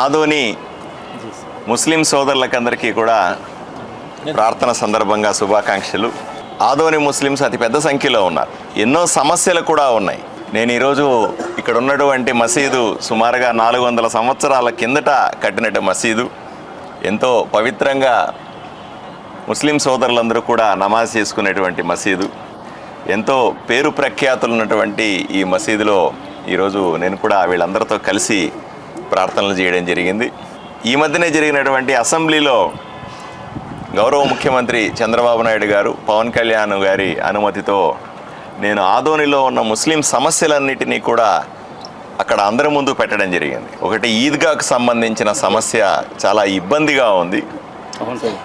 ఆదోని ముస్లిం సోదరులకందరికీ కూడా ప్రార్థన సందర్భంగా శుభాకాంక్షలు. ఆదోని ముస్లిమ్స్ అతి పెద్ద సంఖ్యలో ఉన్నారు. ఎన్నో సమస్యలు కూడా ఉన్నాయి. నేను ఈరోజు ఇక్కడ ఉన్నటువంటి మసీదు సుమారుగా నాలుగు వందల సంవత్సరాల కిందట కట్టినట్టు మసీదు. ఎంతో పవిత్రంగా ముస్లిం సోదరులందరూ కూడా నమాజ్ చేసుకునేటువంటి మసీదు. ఎంతో పేరు ప్రఖ్యాతులు ఉన్నటువంటి ఈ మసీదులో ఈరోజు నేను కూడా వీళ్ళందరితో కలిసి ప్రార్థనలు చేయడం జరిగింది. ఈ మధ్యనే జరిగినటువంటి అసెంబ్లీలో గౌరవ ముఖ్యమంత్రి చంద్రబాబు నాయుడు గారు పవన్ కళ్యాణ్ గారి అనుమతితో నేను ఆదోనిలో ఉన్న ముస్లిం సమస్యలన్నిటినీ కూడా అక్కడ అందరి ముందు పెట్టడం జరిగింది. ఒకటి ఈద్గాకు సంబంధించిన సమస్య చాలా ఇబ్బందిగా ఉంది.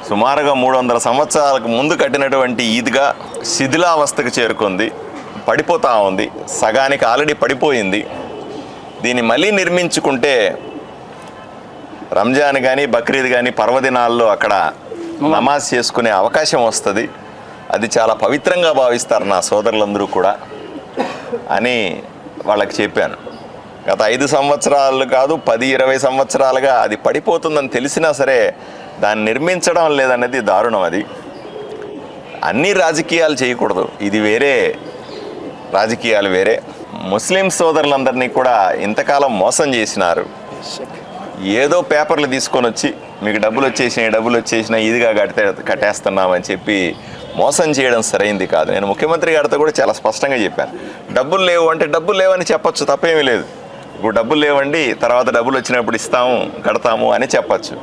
సుమారుగా మూడు వందల సంవత్సరాలకు ముందు కట్టినటువంటి ఈద్గా శిథిలావస్థకు చేరుకుంది. పడిపోతూ ఉంది. సగానికి ఆల్రెడీ పడిపోయింది. దీన్ని మళ్ళీ నిర్మించుకుంటే రంజాన్ కానీ బక్రీద్ కానీ పర్వదినాల్లో అక్కడ నమాజ్ చేసుకునే అవకాశం వస్తుంది. అది చాలా పవిత్రంగా భావిస్తారు నా సోదరులందరూ కూడా అని వాళ్ళకి చెప్పాను. గత ఐదు సంవత్సరాలు కాదు పది ఇరవై సంవత్సరాలుగా అది పడిపోతుందని తెలిసినా సరే దాన్ని నిర్మించడం లేదనేది దారుణం అది. అన్ని రాజకీయాలు చేయకూడదు. ఇది వేరే రాజకీయాలు వేరే. ముస్లిం సోదరులందరినీ కూడా ఇంతకాలం మోసం చేసినారు. ఏదో పేపర్లు తీసుకొని వచ్చి మీకు డబ్బులు వచ్చేసినాయి డబ్బులు వచ్చేసినాయి ఇదిగా కడితే కట్టేస్తున్నామని చెప్పి మోసం చేయడం సరైంది కాదు. నేను ముఖ్యమంత్రి గారితో కూడా చాలా స్పష్టంగా చెప్పాను. డబ్బులు లేవు అంటే డబ్బులు లేవని చెప్పొచ్చు తప్పేమీ లేదు. ఇప్పుడు డబ్బులు లేవండి తర్వాత డబ్బులు వచ్చినప్పుడు ఇస్తాము కడతాము అని చెప్పచ్చు.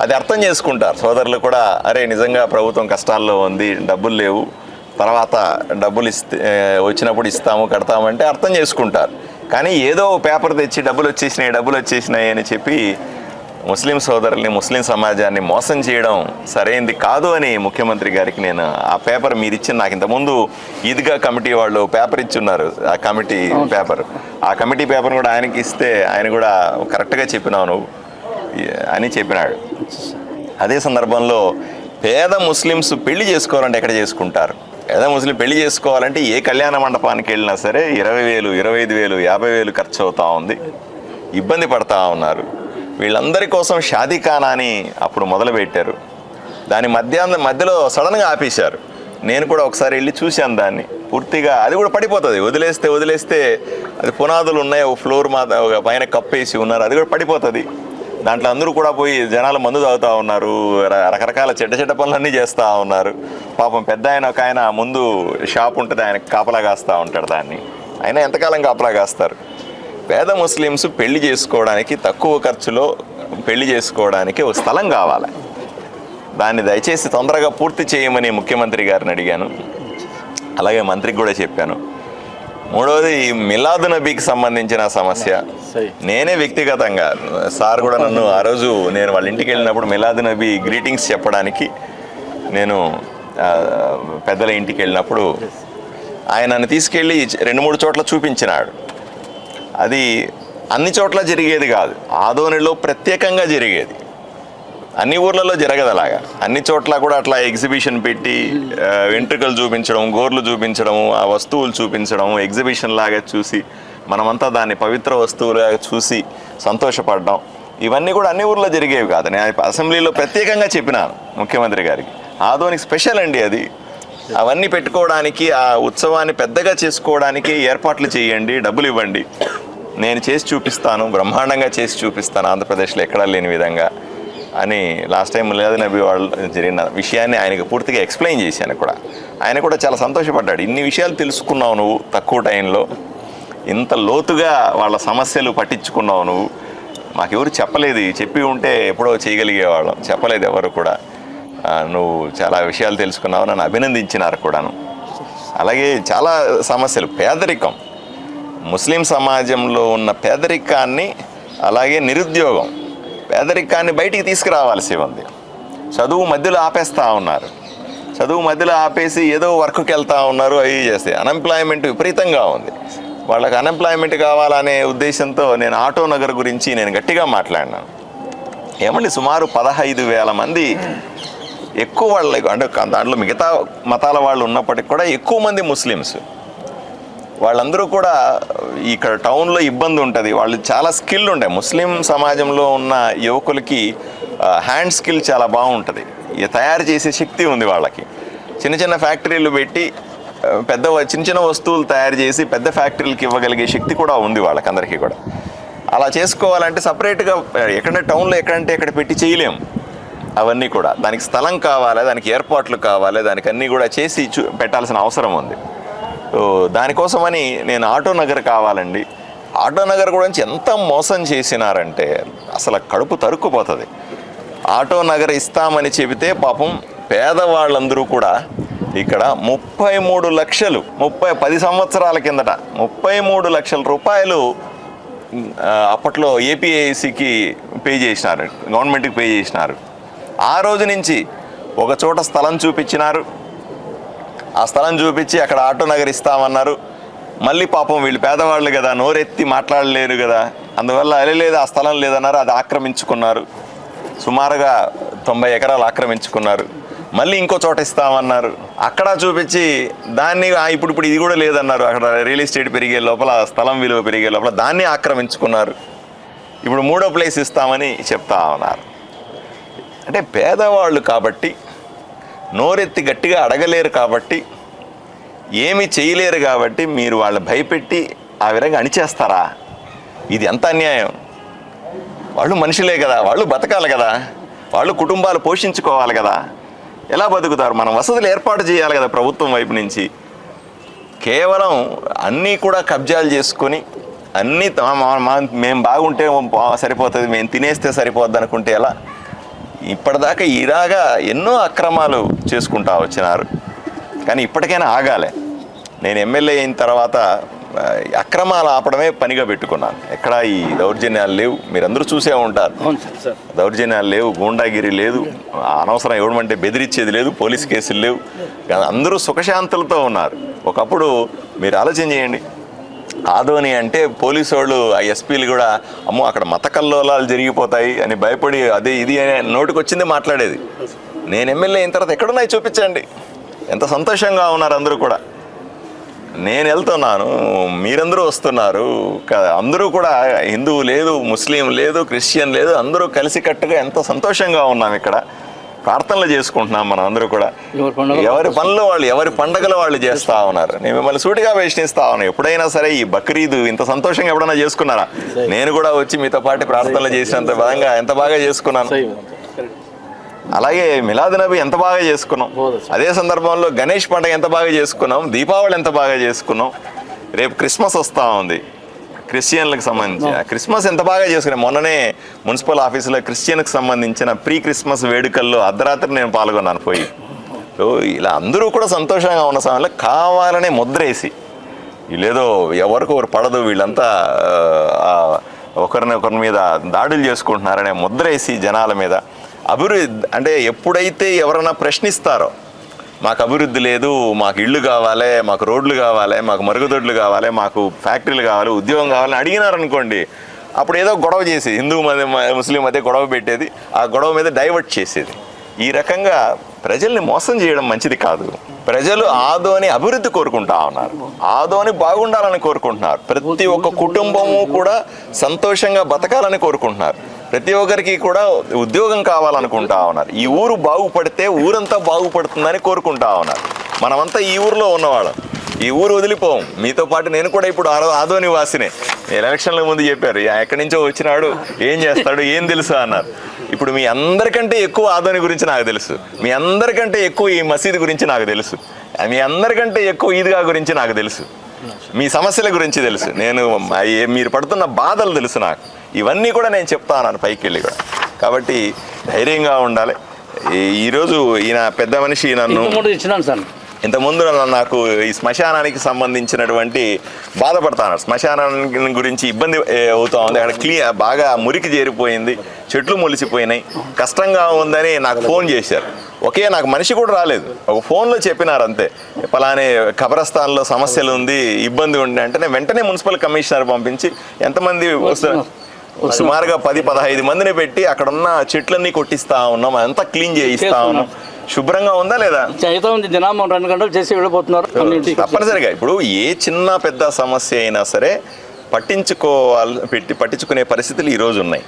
అది అర్థం చేసుకుంటారు. సోదరులు కూడా అరే నిజంగా ప్రభుత్వం కష్టాల్లో ఉంది డబ్బులు లేవు తర్వాత డబ్బులు ఇస్తే వచ్చినప్పుడు ఇస్తాము కడతాము అంటే అర్థం చేసుకుంటారు. కానీ ఏదో పేపర్ తెచ్చి డబ్బులు వచ్చేసినాయి డబ్బులు వచ్చేసినాయి అని చెప్పి ముస్లిం సోదరుల్ని ముస్లిం సమాజాన్ని మోసం చేయడం సరైంది కాదు అని ముఖ్యమంత్రి గారికి నేను ఆ పేపర్ మీరు ఇచ్చిన నాకు ఇంతకుముందు ఈద్గా కమిటీ వాళ్ళు పేపర్ ఇచ్చున్నారు. ఆ కమిటీ పేపర్. ఆ కమిటీ పేపర్ కూడా ఆయనకి ఇస్తే ఆయన కూడా కరెక్ట్గా చెప్పినావు నువ్వు అని చెప్పినాడు. అదే సందర్భంలో పేద ముస్లిమ్స్ పెళ్ళి చేసుకోవాలంటే ఎక్కడ చేసుకుంటారు? పేద ముసలి పెళ్ళి చేసుకోవాలంటే ఏ కళ్యాణ మండపానికి వెళ్ళినా సరే ఇరవై వేలు ఇరవై ఐదు వేలు యాభై వేలు ఖర్చు అవుతూ ఉంది. ఇబ్బంది పడతా ఉన్నారు. వీళ్ళందరి కోసం షాదీఖానా అని అప్పుడు మొదలుపెట్టారు. దాని మధ్యాహ్నం మధ్యలో సడన్గా ఆపేశారు. నేను కూడా ఒకసారి వెళ్ళి చూశాను దాన్ని. పూర్తిగా అది కూడా పడిపోతుంది. వదిలేస్తే వదిలేస్తే అది పునాదులు ఉన్నాయి ఒక ఫ్లోర్ మా ఒక పైన కప్పేసి ఉన్నారు. అది కూడా పడిపోతుంది. దాంట్లో అందరూ కూడా పోయి జనాలు మందు తాగుతూ ఉన్నారు రకరకాల చెడ్డ చెడ్డ పనులన్నీ చేస్తూ ఉన్నారు. పాపం పెద్ద ఆయన ఒక ఆయన ముందు షాప్ ఉంటుంది ఆయన కాపలా కాస్తూ ఉంటాడు దాన్ని. ఆయన ఎంతకాలం కాపలా కాస్తారు? పేద ముస్లిమ్స్ పెళ్ళి చేసుకోవడానికి తక్కువ ఖర్చులో పెళ్ళి చేసుకోవడానికి ఒక స్థలం కావాలి. దాన్ని దయచేసి తొందరగా పూర్తి చేయమని ముఖ్యమంత్రి గారిని అడిగాను. అలాగే మంత్రికి కూడా చెప్పాను. మూడవది ఈ మిలాదు నబీకి సంబంధించిన సమస్య. నేనే వ్యక్తిగతంగా సార్ కూడా నన్ను ఆ రోజు నేను వాళ్ళ ఇంటికి వెళ్ళినప్పుడు మిలాద్ నబీ గ్రీటింగ్స్ చెప్పడానికి నేను పెద్దల ఇంటికి వెళ్ళినప్పుడు ఆయన నన్ను తీసుకెళ్ళి రెండు మూడు చోట్ల చూపించినాడు. అది అన్ని చోట్ల జరిగేది కాదు ఆదోనిలో ప్రత్యేకంగా జరిగేది. అన్ని ఊర్లలో జరగదు అలాగా. అన్ని చోట్ల కూడా అట్లా ఎగ్జిబిషన్ పెట్టి వెంట్రుకలు చూపించడం గోర్లు చూపించడం ఆ వస్తువులు చూపించడం ఎగ్జిబిషన్ లాగా చూసి మనమంతా దాన్ని పవిత్ర వస్తువులుగా చూసి సంతోషపడడం. ఇవన్నీ కూడా అన్ని ఊర్లో జరిగేవి కాదు. నేను అసెంబ్లీలో ప్రత్యేకంగా చెప్పినాను ముఖ్యమంత్రి గారికి. ఆదోనికి స్పెషల్ అండి అది. అవన్నీ పెట్టుకోవడానికి ఆ ఉత్సవాన్ని పెద్దగా చేసుకోవడానికి ఏర్పాట్లు చేయండి డబ్బులు ఇవ్వండి. నేను చేసి చూపిస్తాను బ్రహ్మాండంగా చేసి చూపిస్తాను. ఆంధ్రప్రదేశ్లో ఎక్కడా లేని విధంగా అని లాస్ట్ టైం లేదు నబీ వాళ్ళు జరిగిన విషయాన్ని ఆయనకు పూర్తిగా ఎక్స్ప్లెయిన్ చేశాను కూడా. ఆయన కూడా చాలా సంతోషపడ్డాడు. ఇన్ని విషయాలు తెలుసుకున్నావు నువ్వు తక్కువ టైంలో ఇంత లోతుగా వాళ్ళ సమస్యలు పట్టించుకున్నావు నువ్వు? మాకెవరు చెప్పలేదు. చెప్పి ఉంటే ఎప్పుడో చేయగలిగేవాళ్ళం. చెప్పలేదు ఎవరు కూడా. నువ్వు చాలా విషయాలు తెలుసుకున్నావు. నన్ను అభినందించినారు కూడాను. అలాగే చాలా సమస్యలు. పేదరికం. ముస్లిం సమాజంలో ఉన్న పేదరికాన్ని అలాగే నిరుద్యోగం. పేదరికాన్ని బయటికి తీసుకురావాల్సి ఉంది. చదువు మధ్యలో ఆపేస్తూ ఉన్నారు. చదువు మధ్యలో ఆపేసి ఏదో వర్క్కి వెళ్తూ ఉన్నారు. అవి చేస్తే. అన్ఎంప్లాయ్మెంట్ విపరీతంగా ఉంది. వాళ్ళకి అన్ఎంప్లాయ్మెంట్ కావాలనే ఉద్దేశంతో నేను ఆటో నగర్ గురించి నేను గట్టిగా మాట్లాడినాను ఏమండి సుమారు పదహైదు వేల మంది ఎక్కువ వాళ్ళ అంటే దాంట్లో మిగతా మతాల వాళ్ళు ఉన్నప్పటికి కూడా ఎక్కువ మంది ముస్లిమ్స్. వాళ్ళందరూ కూడా ఇక్కడ టౌన్లో ఇబ్బంది ఉంటుంది. వాళ్ళు చాలా స్కిల్ ఉంటాయి ముస్లిం సమాజంలో ఉన్న యువకులకి హ్యాండ్ స్కిల్ చాలా బాగుంటుంది. ఇక తయారు చేసే శక్తి ఉంది వాళ్ళకి. చిన్న చిన్న ఫ్యాక్టరీలు పెట్టి పెద్ద చిన్న చిన్న వస్తువులు తయారు చేసి పెద్ద ఫ్యాక్టరీలకు ఇవ్వగలిగే శక్తి కూడా ఉంది వాళ్ళకి అందరికీ కూడా. అలా చేసుకోవాలంటే సపరేట్గా ఎక్కడ టౌన్లో ఎక్కడంటే ఎక్కడ పెట్టి చేయలేము అవన్నీ కూడా. దానికి స్థలం కావాలి దానికి ఏర్పాట్లు కావాలి దానికి అన్నీ కూడా చేసి చూ పెట్టాల్సిన అవసరం ఉంది. సో దానికోసమని నేను ఆటో నగర్ కావాలండి. ఆటో నగర్ గురించి ఎంత మోసం చేసినారంటే అసలు కడుపు తరుక్కుపోతుంది. ఆటో నగర్ ఇస్తామని చెబితే పాపం పేదవాళ్ళందరూ కూడా ఇక్కడ ముప్పై మూడు లక్షలు ముప్పై పది సంవత్సరాల కిందట ముప్పై మూడు లక్షల రూపాయలు అప్పట్లో ఏపీఐసికి పే చేసినారు గవర్నమెంట్కి పే చేసినారు. ఆ రోజు నుంచి ఒక చోట స్థలం చూపించినారు. ఆ స్థలం చూపించి అక్కడ ఆటో నగర్ ఇస్తామన్నారు. మళ్ళీ పాపం వీళ్ళు పేదవాళ్ళు కదా నోరెత్తి మాట్లాడలేరు కదా అందువల్ల అలే లేదు ఆ స్థలం లేదన్నారు అది ఆక్రమించుకున్నారు. సుమారుగా తొంభై ఎకరాలు ఆక్రమించుకున్నారు. మళ్ళీ ఇంకో చోట ఇస్తామన్నారు. అక్కడ చూపించి దాన్ని ఇప్పుడు ఇప్పుడు ఇది కూడా లేదన్నారు. అక్కడ రియల్ ఎస్టేట్ పెరిగే లోపల స్థలం విలువ పెరిగే లోపల దాన్ని ఆక్రమించుకున్నారు. ఇప్పుడు మూడో ప్లేస్ ఇస్తామని చెప్తా ఉన్నారు. అంటే పేదవాళ్ళు కాబట్టి నోరెత్తి గట్టిగా అడగలేరు కాబట్టి ఏమి చేయలేరు కాబట్టి మీరు వాళ్ళు భయపెట్టి ఆ విధంగా అణిచేస్తారా? ఇది ఎంత అన్యాయం. వాళ్ళు మనుషులే కదా వాళ్ళు బతకాలి కదా వాళ్ళు కుటుంబాలు పోషించుకోవాలి కదా. ఎలా బతుకుతారు? మనం వసతులు ఏర్పాటు చేయాలి కదా ప్రభుత్వం వైపు నుంచి. కేవలం అన్నీ కూడా కబ్జాలు చేసుకొని అన్నీ మేము బాగుంటే సరిపోతుంది మేము తినేస్తే సరిపోద్ది అనుకుంటే ఎలా? ఇప్పటిదాకా ఇలాగా ఎన్నో అక్రమాలు చేసుకుంటా వచ్చినారు. కానీ ఇప్పటికైనా ఆగాలి. నేను ఎమ్మెల్యే అయిన తర్వాత అక్రమాలు ఆపడమే పనిగా పెట్టుకున్నాను. ఎక్కడా ఈ దౌర్జన్యాలు లేవు. మీరందరూ చూసే ఉంటారు. దౌర్జన్యాలు లేవు గూండాగిరి లేదు అనవసరం ఇవ్వడమంటే బెదిరించేది లేదు పోలీస్ కేసులు లేవు. అందరూ సుఖశాంతులతో ఉన్నారు. ఒకప్పుడు మీరు ఆలోచన చేయండి. ఆదోని అంటే పోలీసు వాళ్ళు ఆ ఎస్పీలు కూడా అమ్మో అక్కడ మత కల్లోలాలు జరిగిపోతాయి అని భయపడి అదే ఇది అని నోటికి వచ్చింది మాట్లాడేది. నేను ఎమ్మెల్యే అయిన తర్వాత ఎక్కడున్నాయి చూపించండి. ఎంత సంతోషంగా ఉన్నారు అందరూ కూడా. నేను వెళ్తున్నాను మీరందరూ వస్తున్నారు అందరూ కూడా హిందువు లేదు ముస్లిం లేదు క్రిస్టియన్ లేదు అందరూ కలిసికట్టుగా ఎంతో సంతోషంగా ఉన్నాం ఇక్కడ. ప్రార్థనలు చేసుకుంటున్నాం మనం అందరూ కూడా. ఎవరి పనులు వాళ్ళు ఎవరి పండగలు వాళ్ళు చేస్తా ఉన్నారు. నేను మిమ్మల్ని సూటిగా ప్రశ్నిస్తా ఉన్నాను ఎప్పుడైనా సరే ఈ బక్రీద్ ఇంత సంతోషంగా ఎప్పుడైనా చేసుకున్నారా? నేను కూడా వచ్చి మీతో పాటు ప్రార్థనలు చేసినంత విధంగా ఎంత బాగా చేసుకున్నాను. అలాగే మిలాద్ నబీ ఎంత బాగా చేసుకున్నాం. అదే సందర్భంలో గణేష్ పండుగ ఎంత బాగా చేసుకున్నాం? దీపావళి ఎంత బాగా చేసుకున్నాం? రేపు క్రిస్మస్ వస్తూ ఉంది. క్రిస్టియన్లకు సంబంధించి. క్రిస్మస్ ఎంత బాగా చేసుకున్నాం? మొన్ననే మున్సిపల్ ఆఫీసులో క్రిస్టియన్కి సంబంధించిన ప్రీ క్రిస్మస్ వేడుకల్లో అర్ధరాత్రి నేను పాల్గొన్నాను పోయి. సో ఇలా అందరూ కూడా సంతోషంగా ఉన్న సమయంలో కావాలనే ముద్రేసి వీళ్ళేదో ఎవరికి ఒకరు పడదు వీళ్ళంతా ఒకరిని ఒకరి మీద దాడులు చేసుకుంటున్నారనే ముద్రేసి జనాల మీద. అభివృద్ధి అంటే ఎప్పుడైతే ఎవరైనా ప్రశ్నిస్తారో మాకు అభివృద్ధి లేదు మాకు ఇళ్ళు కావాలి మాకు రోడ్లు కావాలి మాకు మరుగుదొడ్లు కావాలి మాకు ఫ్యాక్టరీలు కావాలి ఉద్యోగం కావాలని అడిగినారనుకోండి అప్పుడు ఏదో గొడవ చేసి హిందూ మధ్య ముస్లిం మధ్య గొడవ పెట్టేది ఆ గొడవ మీద డైవర్ట్ చేసేది. ఈ రకంగా ప్రజల్ని మోసం చేయడం మంచిది కాదు. ప్రజలు ఆదోని అభివృద్ధి కోరుకుంటా ఉన్నారు. ఆదోని బాగుండాలని కోరుకుంటున్నారు. ప్రతి ఒక్క కుటుంబము కూడా సంతోషంగా బతకాలని కోరుకుంటున్నారు. ప్రతి ఒక్కరికి కూడా ఉద్యోగం కావాలనుకుంటా ఉన్నారు. ఈ ఊరు బాగుపడితే ఊరంతా బాగుపడుతుందని కోరుకుంటా ఉన్నారు. మనమంతా ఈ ఊరిలో ఉన్నవాళ్ళం. ఈ ఊరు వదిలిపోం. మీతో పాటు నేను కూడా ఇప్పుడు ఆదో నివాసినే. వాసినే ఎలక్షన్ల ముందు చెప్పారు. ఎక్కడి నుంచో వచ్చినాడు? ఏం చేస్తాడు? ఏం తెలుసు? అన్నారు. ఇప్పుడు మీ అందరికంటే ఎక్కువ ఆదోని గురించి నాకు తెలుసు. మీ అందరికంటే ఎక్కువ ఈ మసీదు గురించి నాకు తెలుసు. మీ అందరికంటే ఎక్కువ ఈద్గా గురించి నాకు తెలుసు. మీ సమస్యల గురించి తెలుసు. నేను మీరు పడుతున్న బాధలు తెలుసు నాకు. ఇవన్నీ కూడా నేను చెప్తా పైకి వెళ్ళి కూడా. కాబట్టి ధైర్యంగా ఉండాలి. ఈ- ఈరోజు ఈయన పెద్ద మనిషి నన్ను ఇచ్చినాను సార్. ఇంతకుముందు నాకు ఈ శ్మశానానికి సంబంధించినటువంటి బాధపడతాను. శ్మశానాన్ని గురించి ఇబ్బంది అవుతా ఉంది. అక్కడ క్లీ బాగా మురికి చేరిపోయింది. చెట్లు మొలిసిపోయినాయి. కష్టంగా ఉందని నాకు ఫోన్ చేశారు. ఒకే నాకు మనిషి కూడా రాలేదు. ఒక ఫోన్లో చెప్పినారు అంతే. పలానే కబరస్థాన్లో సమస్యలు ఉంది ఇబ్బంది ఉంది అంటే వెంటనే మున్సిపల్ కమిషనర్ పంపించి ఎంతమంది వస్తారు సుమారుగా పది పదహైదు మందిని పెట్టి అక్కడ ఉన్న చెట్లన్నీ కొట్టిస్తా ఉన్నాం. అంతా క్లీన్ చేయిస్తా ఉన్నాం. శుభ్రంగా ఉందా లేదా? అయితే ఉంది. దినామం రెండు గంటలు చేసి వెళ్ళిపోతున్నారు. తప్పనిసరిగా. ఇప్పుడు ఏ చిన్న పెద్ద సమస్య అయినా సరే పట్టించుకోవాలి పెట్టి పట్టించుకునే పరిస్థితులు ఈరోజు ఉన్నాయి.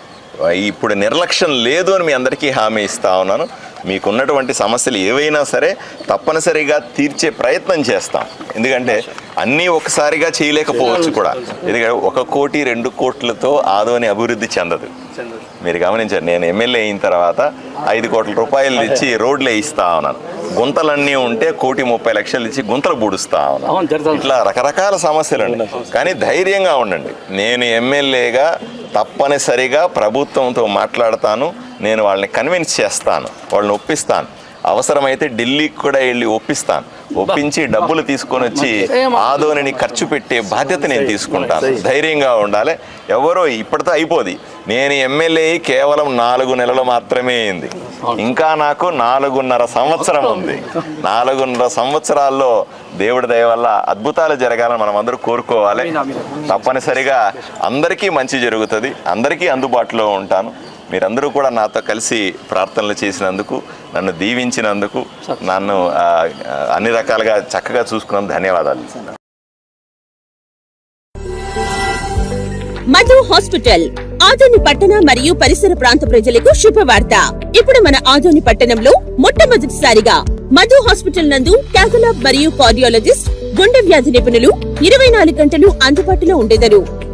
ఇప్పుడు నిర్లక్ష్యం లేదు అని మీ అందరికీ హామీ ఇస్తా ఉన్నాను. మీకున్నటువంటి సమస్యలు ఏవైనా సరే తప్పనిసరిగా తీర్చే ప్రయత్నం చేస్తాం. ఎందుకంటే అన్నీ ఒకసారిగా చేయలేకపోవచ్చు కూడా. ఎందుకంటే ఒక కోటి రెండు కోట్లతో ఆదోని అభివృద్ధి చెందదు. మీరు గమనించారు నేను ఎమ్మెల్యే అయిన తర్వాత ఐదు కోట్ల రూపాయలు ఇచ్చి రోడ్లు వేయిస్తా ఉన్నాను. గుంతలన్నీ ఉంటే కోటి ముప్పై లక్షలు ఇచ్చి గుంతలు పూడుస్తా ఉన్నాను. ఇట్లా రకరకాల సమస్యలు కానీ ధైర్యంగా ఉండండి. నేను ఎమ్మెల్యేగా తప్పనిసరిగా ప్రభుత్వంతో మాట్లాడతాను నేను వాళ్ళని కన్విన్స్ చేస్తాను వాళ్ళని ఒప్పిస్తాను. అవసరమైతే ఢిల్లీకి కూడా వెళ్ళి ఒప్పిస్తాను. ఒప్పించి డబ్బులు తీసుకొని వచ్చి ఆదోనిని ఖర్చు పెట్టే బాధ్యత నేను తీసుకుంటాను. ధైర్యంగా ఉండాలి. ఎవరో ఇప్పటితో అయిపోది. నేను ఎమ్మెల్యే కేవలం నాలుగు నెలలు మాత్రమే అయింది. ఇంకా నాకు నాలుగున్నర సంవత్సరం ఉంది. నాలుగున్నర సంవత్సరాల్లో దేవుడి దయ వల్ల అద్భుతాలు జరగాలని మనం అందరూ కోరుకోవాలి. తప్పనిసరిగా అందరికీ మంచి జరుగుతుంది. అందరికీ అందుబాటులో ఉంటాను. మీరందరూ కూడా నాతో కలిసి ప్రార్థనలు చేసినందుకు నన్ను దీవించినందుకు నన్ను అన్ని రకాలుగా చక్కగా చూసుకున్నందుకు ధన్యవాదాలు. మధు హాస్పిటల్ ఆదోని పట్టణ మరియు పరిసర ప్రాంత ప్రజలకు శుభవార్త. ఇప్పుడు మన ఆదోని పట్టణంలో మొట్టమొదటిసారిగా మధు హాస్పిటల్ నందు క్యాథలాబ్ మరియు కార్డియాలజిస్ట్ గుండె వ్యాధి నిపుణులు ఇరవై నాలుగు గంటలు అందుబాటులో ఉండేదరు.